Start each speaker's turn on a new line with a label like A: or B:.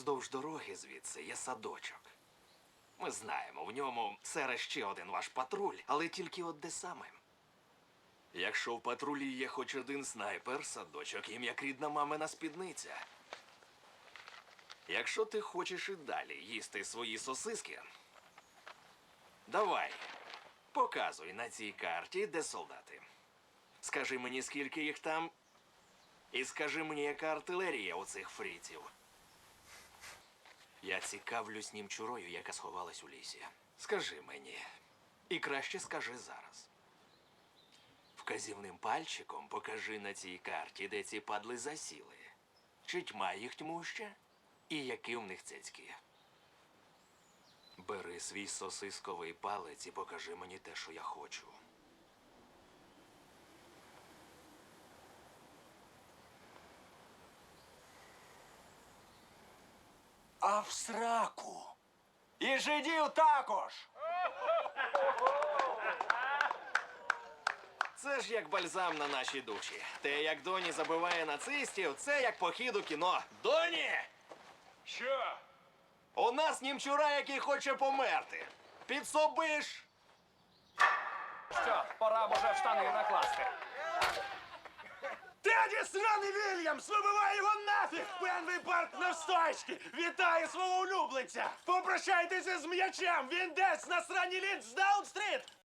A: Вздовж дороги звідси є садочок. Ми знаємо, в ньому сере ще один ваш патруль, але тільки от де саме. Якщо в патрулі є хоч один снайпер, садочок їм як рідна мамина спідниця. Якщо ти хочеш і далі їсти свої сосиски, давай, показуй на цій карті, де солдати. Скажи мені, скільки їх там, і скажи мені, яка артилерія у цих фріців. Я цікавлюсь німчурою, яка сховалась у лісі. Скажи мені, і краще скажи зараз. Вказівним пальчиком покажи на цій карті, де ці падли засіли. Чи тьма їх тьмуща? І які в них цицьки. Бери свій сосисковий палець і покажи мені те, що я хочу.
B: А в сраку. І жидів також.
A: Це ж як бальзам на наші душі. Те, як Доні забиває нацистів, це як похід у кіно. Доні!
B: Що?
A: У нас німчура, який хоче померти. Підсобиш!
B: Що, пора б уже в штани накласти.
C: Сраний Вільямс, вибивай його нафіг! Пенвий парк навстойчки! Вітаю свого улюбленця! Попрощайтеся з м'ячем! Він десь на срані лінц Даун-стріт!